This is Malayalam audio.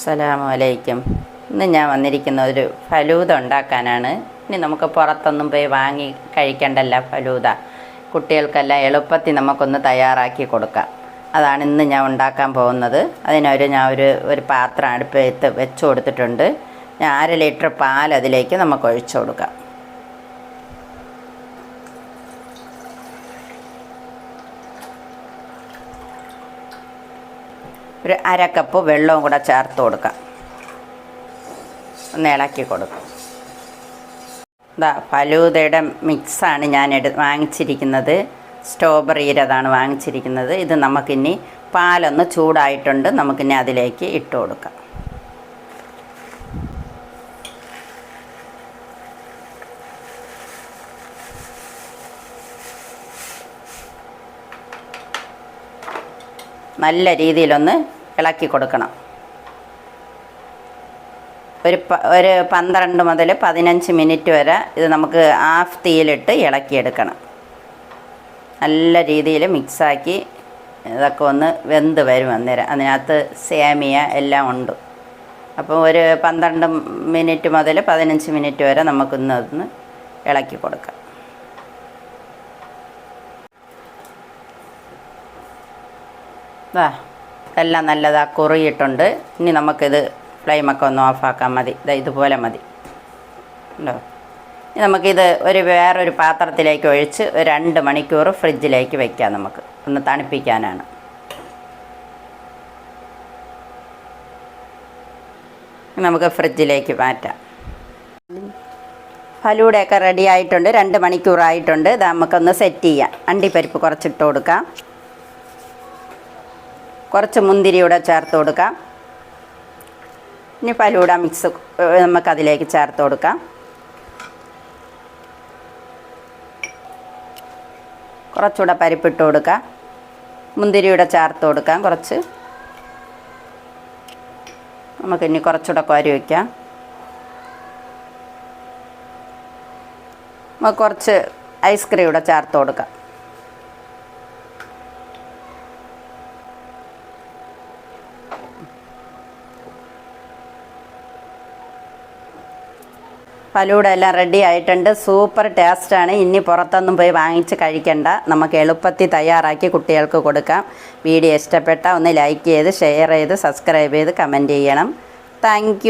അസ്സലാമു അലൈക്കും. ഇന്ന് ഞാൻ വന്നിരിക്കുന്ന ഒരു ഫലൂദ ഉണ്ടാക്കാനാണ്. ഇനി നമുക്ക് പുറത്തൊന്നും പോയി വാങ്ങി കഴിക്കണ്ടല്ല ഫലൂദ. കുട്ടികൾക്കെല്ലാം എളുപ്പത്തിൽ നമുക്കൊന്ന് തയ്യാറാക്കി കൊടുക്കാം. അതാണ് ഇന്ന് ഞാൻ ഉണ്ടാക്കാൻ പോകുന്നത്. അതിനൊരു ഞാൻ ഒരു ഒരു പാത്രം അടുപ്പത്ത് വെച്ച് കൊടുത്തിട്ടുണ്ട്. ഞാൻ അര ലിറ്റർ പാൽ അതിലേക്ക് നമുക്ക് ഒഴിച്ചു കൊടുക്കാം. ഒരു അര കപ്പ് വെള്ളവും കൂടെ ചേർത്ത് കൊടുക്കാം. ഒന്ന് ഇളക്കി കൊടുക്കും. ഇതാ ഫലൂതയുടെ മിക്സാണ് ഞാൻ എടു വാങ്ങിച്ചിരിക്കുന്നത്. സ്ട്രോബെറിയുടേതാണ് വാങ്ങിച്ചിരിക്കുന്നത്. ഇത് നമുക്കിനി പാലൊന്ന് ചൂടായിട്ടുണ്ട്. നമുക്കിനി അതിലേക്ക് ഇട്ട് കൊടുക്കാം. നല്ല രീതിയിലൊന്ന് ഇളക്കി കൊടുക്കണം. ഒരു പ- ഒരു പന്ത്രണ്ട് മുതൽ പതിനഞ്ച് മിനിറ്റ് വരെ ഇത് നമുക്ക് ഹാഫ് തീയിലിട്ട് ഇളക്കിയെടുക്കണം. നല്ല രീതിയിൽ മിക്സാക്കി ഇതൊക്കെ ഒന്ന് വെന്ത് വരും അന്നേരം. അതിനകത്ത് സേമിയ എല്ലാം ഉണ്ട്. അപ്പോൾ ഒരു പന്ത്രണ്ട് മിനിറ്റ് മുതൽ പതിനഞ്ച് മിനിറ്റ് വരെ നമുക്കിന്ന് ഇളക്കി കൊടുക്കാം. ദാ എല്ലാം നല്ലതാ കുറിയിട്ടുണ്ട് ഇനി നമുക്കിത് ഫ്ലെയിമൊക്കെ ഒന്ന് ഓഫാക്കാൻ മതി. ഇതാ ഇതുപോലെ മതി. ഉണ്ടോ? നമുക്കിത് ഒരു വേറൊരു പാത്രത്തിലേക്ക് ഒഴിച്ച് രണ്ട് മണിക്കൂർ ഫ്രിഡ്ജിലേക്ക് വയ്ക്കാം നമുക്ക്. ഒന്ന് തണുപ്പിക്കാനാണ്. നമുക്ക് ഫ്രിഡ്ജിലേക്ക് മാറ്റാം. ഫലൂടയൊക്കെ റെഡി ആയിട്ടുണ്ട് രണ്ട് മണിക്കൂറായിട്ടുണ്ട്. ഇത് നമുക്കൊന്ന് സെറ്റ് ചെയ്യാം. അണ്ടിപ്പരിപ്പ് കുറച്ചിട്ട് കൊടുക്കാം. കുറച്ച് മുന്തിരിയൂടെ ചേർത്ത് കൊടുക്കാം. ഇനി ഫലൂഡ മിക്സ് നമുക്കതിലേക്ക് ചേർത്ത് കൊടുക്കാം. കുറച്ചുകൂടെ പരിപ്പിട്ട് കൊടുക്കാം. മുന്തിരിയുടെ ചേർത്ത് കൊടുക്കാം കുറച്ച്. നമുക്കിനി കുറച്ചുകൂടെ കോരി വയ്ക്കാം. നമുക്ക് കുറച്ച് ഐസ്ക്രീം കൂടെ ചേർത്ത് കൊടുക്കാം. ഫലൂഡ എല്ലാം റെഡി ആയിട്ടുണ്ട് സൂപ്പർ ടേസ്റ്റാണ് ഇനി പുറത്തൊന്നും പോയി വാങ്ങിച്ച് കഴിക്കണ്ട. നമുക്ക് എളുപ്പത്തിൽ തയ്യാറാക്കി കുട്ടികൾക്ക് കൊടുക്കാം. വീഡിയോ ഇഷ്ടപ്പെട്ട ഒന്ന് ലൈക്ക് ചെയ്ത് ഷെയർ ചെയ്ത് സബ്സ്ക്രൈബ് ചെയ്ത് കമന്റ് ചെയ്യണം. താങ്ക്